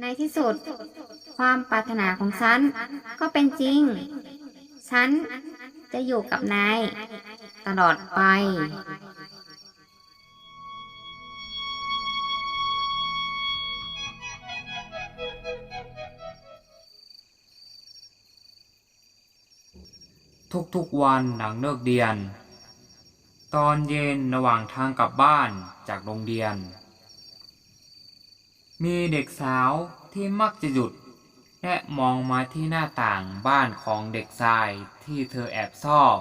ในที่สุด ความปรารถนาของฉันก็เป็นจริง ฉันจะอยู่กับนายตลอดไปทุกๆวันหลังเลิกเรียน ตอนเย็นระหว่างทางกลับบ้านจากโรงเรียน มีเด็กสาวที่มักจะหยุด และมองมาที่หน้าต่างบ้านของเด็กชายที่เธอแอบชอบ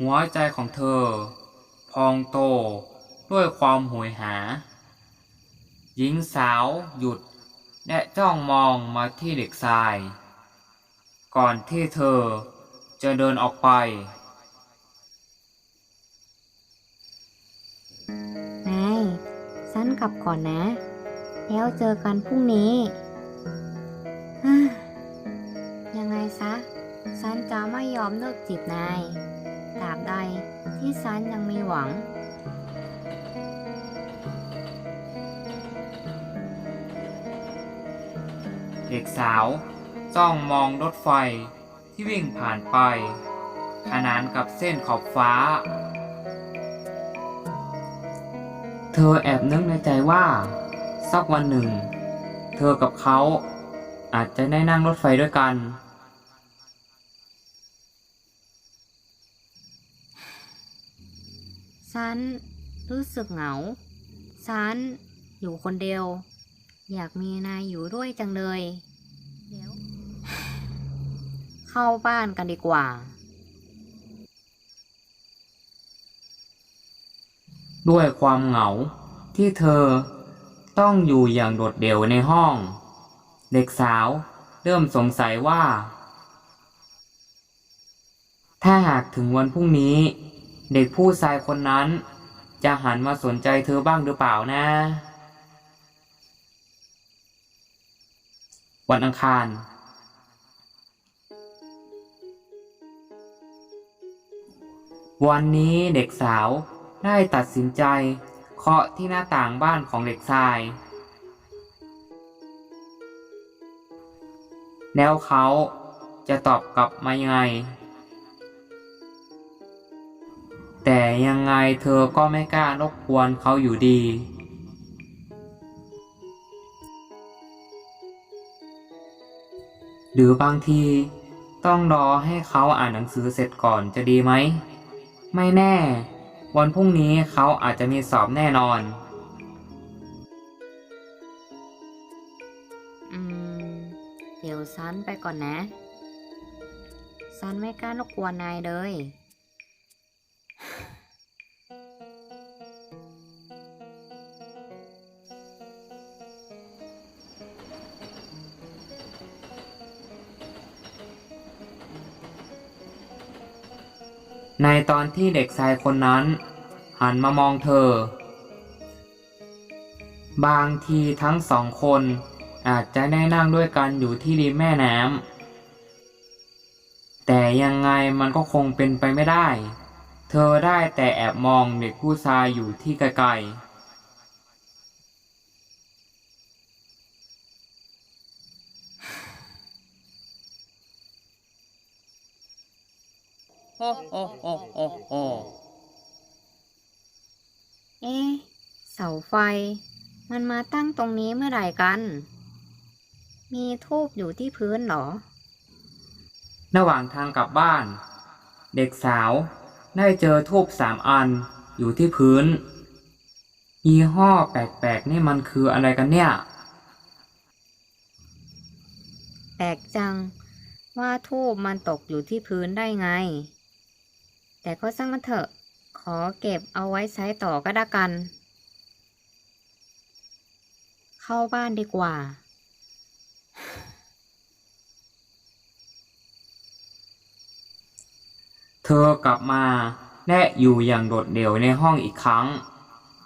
หัวใจของเธอ พองโตด้วยความโหยหา หญิงสาวหยุดและจ้องมองมาที่เด็กชาย ก่อนที่เธอจะเดินออกไป ฉันกลับก่อนนะ แล้วเจอกันพรุ่งนี้ฮ่ายังไงซะฉันจะไม่ยอมเลิกจีบนายตราบใดที่ฉันยังมีหวัง เด็กสาวจ้องมองรถไฟที่วิ่งผ่านไป ขนานกับเส้นขอบฟ้า เธอแอบนึกในใจว่า สักวันหนึ่ง เธอกับเขาอาจจะได้นั่งรถไฟด้วยกัน ฉันรู้สึกเหงา ฉันอยู่คนเดียว อยากมีนายอยู่ด้วยจังเลยเดี๋ยวเข้าบ้านกันดีกว่า ด้วยความเหงา ที่เธอต้องอยู่อย่างโดดเดี่ยวในห้อง เด็กสาวเริ่มสงสัยว่า ถ้าหากถึงวันพรุ่งนี้ เด็กผู้ชายคนนั้น จะหันมาสนใจเธอบ้างหรือเปล่านะ วันอังคาร วันนี้เด็กสาว ได้ตัดสินใจ เคาะที่หน้าต่างบ้านของเด็กชาย แล้วเขาจะตอบกลับมายังไง แต่ยังไงเธอก็ไม่กล้ารบกวนเขาอยู่ดี หรือบางทีต้องรอให้เขาอ่านหนังสือเสร็จก่อนจะดีไหม ไม่แน่ วันพรุ่งนี้เขาอาจจะมีสอบแน่นอน อืม เดี๋ยวซันไปก่อนนะซันไม่กล้ารบกวนนายเลย ในตอนที่เด็กชายคนนั้น หันมามองเธอ บางทีทั้งสองคนอาจจะได้นั่งด้วยกันอยู่ที่ริมแม่น้ำแต่ยังไงมันก็คงเป็นไปไม่ได้ เธอได้แต่แอบมองเด็กผู้ชายอยู่ที่ไกลๆ โอ้โอ้โอ้โอ้โอ้เอ๊ะเสาไฟ มันมาตั้งตรงนี้เมื่อไหร่กัน มีทูบอยู่ที่พื้นเหรอ ระหว่างทางกลับบ้าน เด็กสาวได้เจอทูบสามอันอยู่ที่พื้น ยี่ห้อแปลกๆนี่มันคืออะไรกันเนี่ย แปลกจังว่าทูบมันตกอยู่ที่พื้นได้ไง แต่ก็ช่างมันเถอะ ขอเก็บเอาไว้ใช้ต่อก็แล้กัน เข้าบ้านดีกว่า เธอกลับมาและอยู่อย่างโดดเดี่ยวในห้องอีกครั้ง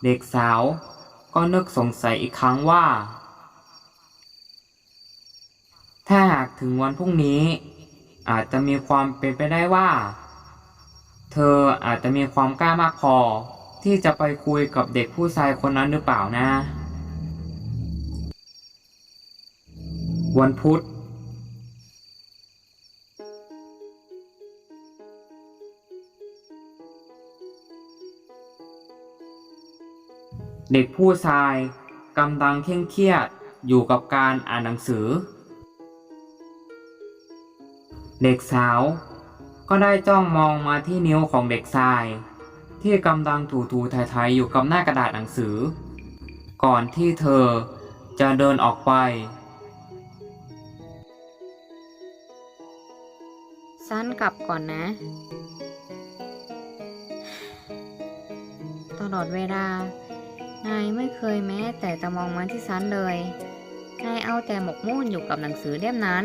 เด็กสาวก็นึกสงสัยอีกครั้งว่า ถ้าหากถึงวันพรุ่งนี้ อาจจะมีความเป็นไปได้ว่า เธออาจจะมีความกล้ามากพอ ที่จะไปคุยกับเด็กผู้ชายคนนั้นหรือเปล่านะ วันพุธเด็กผู้ชายกำลังเคร่งเครียดอยู่กับการอ่านหนังสือ เด็กสาว ก็ได้จ้องมองมาที่นิ้วของเด็กชาย ที่กำลังถูถูๆไถๆอยู่กับหน้ากระดาษหนังสือ ก่อนที่เธอจะเดินออกไปซันกลับก่อนนะ ตลอดเวลานายไม่เคยแม้แต่จะมองมาที่ซันเลย นายเอาแต่หมกมุ่นอยู่กับหนังสือเล่มนั้น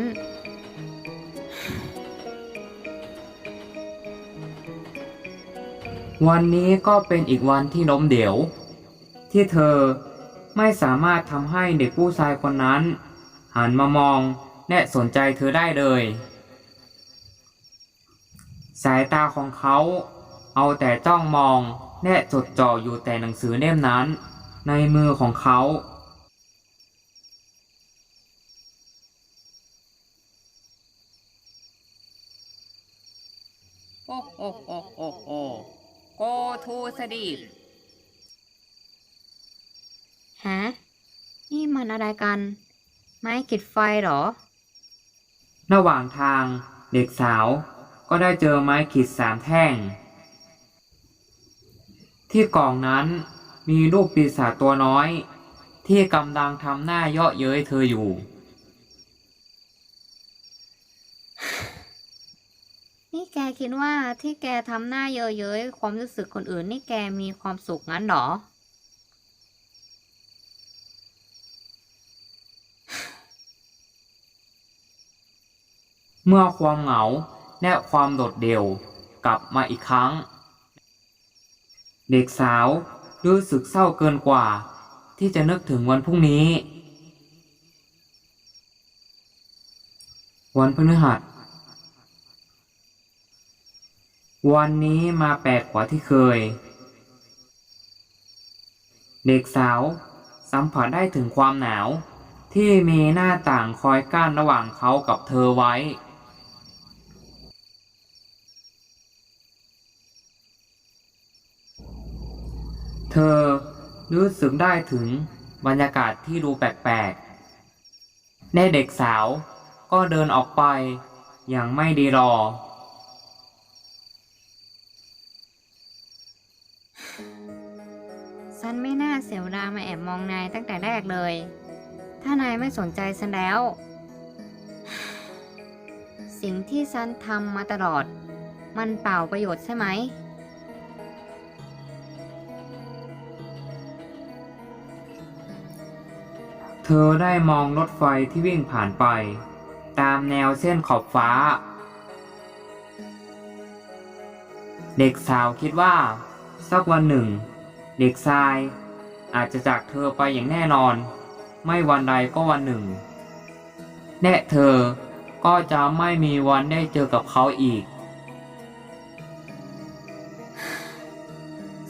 วันนี้ก็เป็นอีกวันที่ล้มเหลวที่เธอไม่สามารถทำให้เด็กผู้ชายคนนั้น หันมามองและสนใจเธอได้เลย สายตาของเขาเอาแต่จ้องมองและจดจ่ออยู่แต่หนังสือเล่มนั้น ในมือของเขา โอ้โอ้โอ้โอ้โอ้ go to sleep ฮะ นี่มันอะไรกัน ไม้กิดไฟเหรอ ระหว่างทางเด็กสาว ก็ได้เจอไม้ขีดสามแท่ง ที่กล่องนั้นมีรูปปีศาจตัวน้อย ที่กำลังทำหน้าเยาะเย้ยเธออยู่ แกคิดว่าที่แกทำหน้าเยอะเย้ยความรู้สึกคนอื่นนี่แกมีความสุขงั้นหรอ เมื่อความเหงาและความโดดเดี่ยวกลับมาอีกครั้ง เด็กสาวรู้สึกเศร้าเกินกว่า ที่จะนึกถึงวันพรุ่งนี้ วันพฤหัส วันนี้มาแปลกกว่าที่เคย เด็กสาวสัมผัสได้ถึงความหนาว ที่มีหน้าต่างคอยกั้นระหว่างเขากับเธอไว้ เธอรู้สึกได้ถึงบรรยากาศที่ดูแปลกๆแน่เด็กสาวก็เดินออกไปอย่างไม่ดีรอ น่าเสียเวลามาแอบมองนายตั้งแต่แรกเลย ถ้านายไม่สนใจฉันแล้ว สิ่งที่ฉันทำมาตลอด มันเปล่าประโยชน์ใช่ไหม เธอได้มองรถไฟที่วิ่งผ่านไป ตามแนวเส้นขอบฟ้า เด็กสาวคิดว่า สักวันหนึ่ง เด็กชาย อาจจะจากเธอไปอย่างแน่นอน ไม่วันใดก็วันหนึ่งและเธอก็จะไม่มีวันได้เจอกับเขาอีก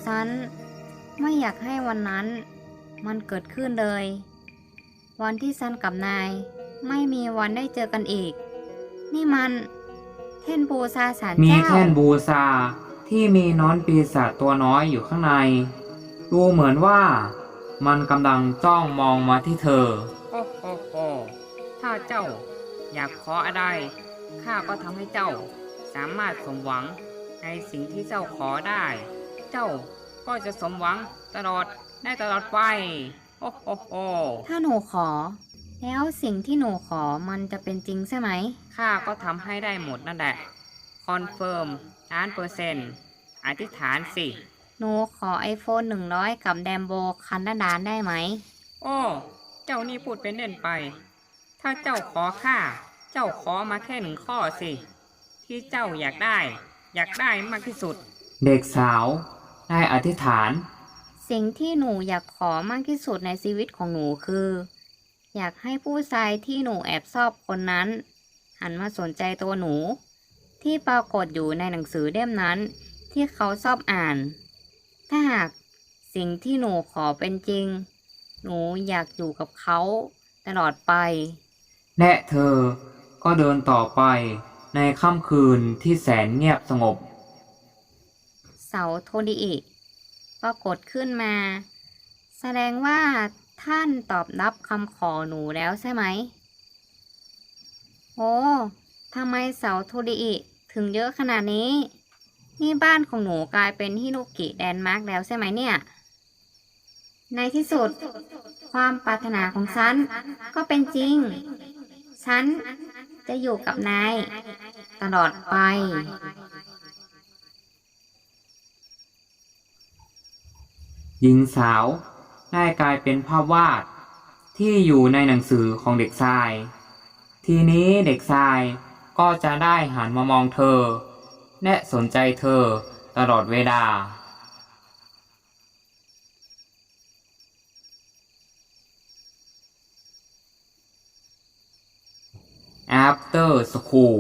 ฉันไม่อยากให้วันนั้นมันเกิดขึ้นเลย วันที่ฉันกับนายไม่มีวันได้เจอกันอีก นี่มันเท่นบูชาสารมีเจ้า แท่นบูชาที่มีน้อนปีศาจตัวน้อยอยู่ข้างใน ดูเหมือนว่า มันกำลังจ้องมองมาที่เธอ โอ้โอ้โอ้ถ้าเจ้าอยากขออะไร ข้าก็ทำให้เจ้าสามารถสมหวังในสิ่งที่เจ้าขอได้ เจ้าก็จะสมหวังตลอดได้ตลอดไป โอ้โอ้โอ้ถ้าหนูขอ แล้วสิ่งที่หนูขอมันจะเป็นจริงใช่ไหม ข้าก็ทำให้ได้หมดนั่นแหละ คอนเฟิร์มล้านเปอร์เซ็นต์อธิษฐานสิ หนูขอ iPhone 100กับแดมโบคันดาดานได้ไหมโอ้เจ้านี่พูดเป็นเล่นไป ถ้าเจ้าขอข้า เจ้าขอมาแค่หนึ่งข้อสิ ที่เจ้าอยากได้ อยากได้มากที่สุด เด็กสาว ได้อธิษฐาน สิ่งที่หนูอยากขอมากที่สุดในชีวิตของหนูคือ อยากให้ผู้ชายที่หนูแอบชอบคนนั้น หันมาสนใจตัวหนู ที่ปรากฏอยู่ในหนังสือเล่มนั้น ที่เขาชอบอ่าน ถ้าหากสิ่งที่หนูขอเป็นจริง หนูอยากอยู่กับเขาตลอดไป และเธอก็เดินต่อไปในค่ำคืนที่แสนเงียบสงบ เสาโทดิอิปรากฏขึ้นมา แสดงว่าท่านตอบรับคำขอหนูแล้วใช่ไหม โอ้ทำไมเสาโทดิอิถึงเยอะขนาดนี้ นี่บ้านของหนูกลายเป็นฮิโนกิแดนมาร์กแล้วใช่ไหมเนี่ย ในที่สุด ความปรารถนาของฉัน ก็เป็นจริง ฉันจะอยู่กับนายตลอดไปหญิงสาวได้กลายเป็นภาพวาดที่อยู่ในหนังสือของเด็กชาย ทีนี้เด็กชายก็จะได้หันมามองเธอ และสนใจเธอตลอดเวลา After School